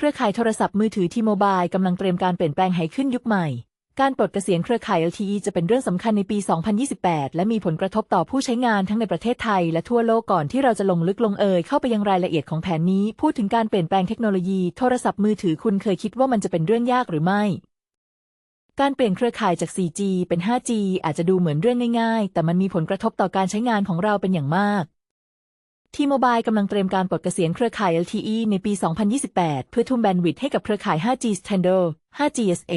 เครือข่ายโทรศัพท์มือถือทีโมบายกำลังเตรียมการเปลี่ยนแปลงให้ขึ้นยุคใหม่ การปลดเกษียณเครือข่าย LTE จะเป็นเรื่องสำคัญในปี 2028 และมีผลกระทบต่อผู้ใช้งานทั้งในประเทศไทยและทั่วโลกก่อนที่เราจะลงลึกลงเอยเข้าไปยังรายละเอียดของแผนนี้ พูดถึงการเปลี่ยนแปลงเทคโนโลยีโทรศัพท์มือถือคุณเคยคิดว่ามันจะเป็นเรื่องยากหรือไม่การเปลี่ยนเครือข่ายจาก 4G เป็น 5G อาจจะดูเหมือนเรื่องง่ายๆ แต่มันมีผลกระทบต่อการใช้งานของเราเป็นอย่างมาก ทีโมบายกำลังเตรียมการปลดเกษียณเครือข่าย LTE ในปี 2028 เพื่อทุ่มแบนด์วิดต์ให้กับเครือข่าย 5G Standard 5G SA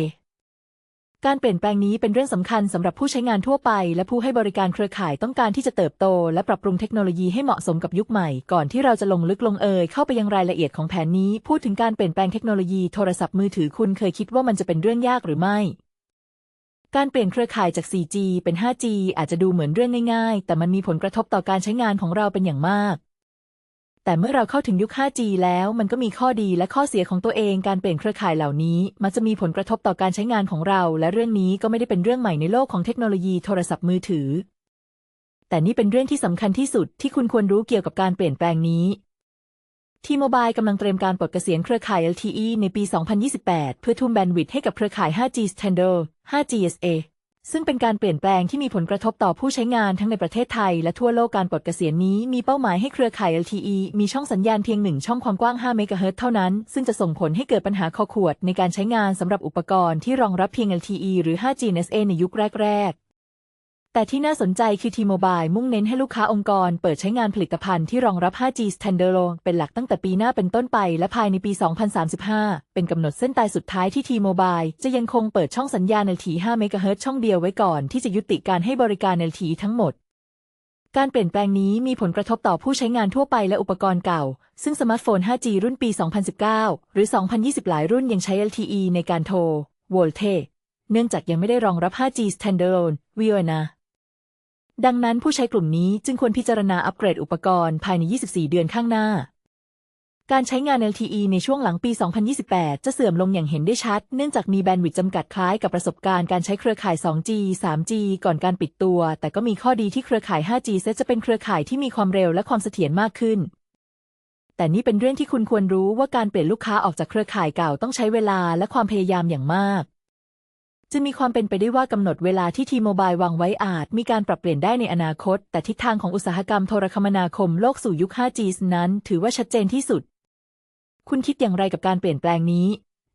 การเปลี่ยนแปลงนี้เป็นเรื่องสำคัญสำหรับผู้ใช้งานทั่วไป และผู้ให้บริการเครือข่ายต้องการที่จะเติบโต และปรับปรุงเทคโนโลยีให้เหมาะสมกับยุคใหม่ ก่อนที่เราจะลงลึกลงเอยเข้าไปยังรายละเอียดของแผนนี้ พูดถึงการเปลี่ยนแปลงเทคโนโลยีโทรศัพท์มือถือคุณเคยคิดว่ามันจะเป็นเรื่องยากหรือไม่ การเปลี่ยนเครือข่ายจาก 4G เป็น 5G อาจจะดูเหมือนเรื่องง่ายๆ แต่มันมีผลกระทบต่อการใช้งานของเราเป็นอย่างมากแต่เมื่อเราเข้าถึงยุค 5G แล้วมันก็มีข้อดีและข้อเสียของตัวเอง การเปลี่ยนเครือข่ายเหล่านี้ มักจะมีผลกระทบต่อการใช้งานของเรา และเรื่องนี้ก็ไม่ได้เป็นเรื่องใหม่ในโลกของเทคโนโลยีโทรศัพท์มือถือ แต่นี่เป็นเรื่องที่สำคัญที่สุดที่คุณควรรู้เกี่ยวกับการเปลี่ยนแปลงนี้ ทีโมบายกำลังเตรียมการปลดเกษียณเครือข่าย LTE ในปี 2028 เพื่อทุ่มแบนด์วิดต์ให้กับเครือข่าย 5G Standard 5G SA ซึ่งเป็นการเปลี่ยนแปลงที่มีผลกระทบต่อผู้ใช้งานทั้งในประเทศไทย และทั่วโลกการปลดเกษียณนี้มีเป้าหมายให้เครือข่าย LTE มีช่องสัญญาณเพียงหนึ่งช่องความกว้าง 5 เมกะเฮิรตซ์เท่านั้น ซึ่งจะส่งผลให้เกิดปัญหาคอขวดในการใช้งานสำหรับอุปกรณ์ที่รองรับเพียง LTE หรือ 5G SA ในยุคแรกๆ แต่ที่น่าสนใจคือ T-Mobile มุ่งเน้นให้ลูกค้าองค์กร เปิดใช้งานผลิตภัณฑ์ที่รองรับ 5G Standalone เป็นหลักตั้งแต่ปีหน้าเป็นต้นไป และภายในปี 2035 เป็นกำหนดเส้นตายสุดท้ายที่ T-Mobile จะยังคงเปิดช่องสัญญาณ LTE 5เมกะเฮิรตช่องเดียวไว้ก่อนที่จะยุติการให้บริการ LTE ทั้งหมดการเปลี่ยนแปลงนี้มีผลกระทบต่อผู้ใช้งานทั่วไปและอุปกรณ์เก่า ซึ่งสมาร์ทโฟน 5G รุ่นปี 2019 หรือ 2020 หลายรุ่นยังใช้ LTE ในการโทร VoLTE เนื่องจากยังไม่ได้รองรับ 5G Standalone VoNA ดังนั้นผู้ใช้กลุ่มนี้จึงควรพิจารณาอัปเกรดอุปกรณ์ภายใน 24 เดือนข้างหน้า การใช้งาน LTE ในช่วงหลังปี 2028 จะเสื่อมลงอย่างเห็นได้ชัด เนื่องจากมีแบนด์วิดต์จำกัดคล้ายกับประสบการณ์การใช้เครือข่าย 2G 3G ก่อนการปิดตัว แต่ก็มีข้อดีที่เครือข่าย 5G เซจะเป็นเครือข่ายที่มีความเร็วและความเสถียรมากขึ้นแต่นี่เป็นเรื่องที่คุณควรรู้ว่าการเปลี่ยนลูกค้าออกจากเครือข่ายเก่าต้องใช้เวลาและความพยายามอย่างมาก จะมีความเป็นไปได้ว่ากำหนดเวลาที่ทีโมบายวางไว้อาจ มีการปรับเปลี่ยนได้ในอนาคต แต่ทิศทางของอุตสาหกรรมโทรคมนาคมโลกสู่ยุค 5G นั้น ถือว่าชัดเจนที่สุด คุณคิดอย่างไรกับการเปลี่ยนแปลงนี้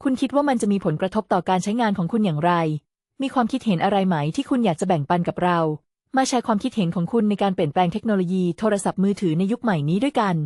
คุณคิดว่ามันจะมีผลกระทบต่อการใช้งานของคุณอย่างไร มีความคิดเห็นอะไรไหมที่คุณอยากจะแบ่งปันกับเรา มาแชร์ความคิดเห็นของคุณในการเปลี่ยนแปลงเทคโนโลยีโทรศัพท์มือถือในยุคใหม่นี้ด้วยกัน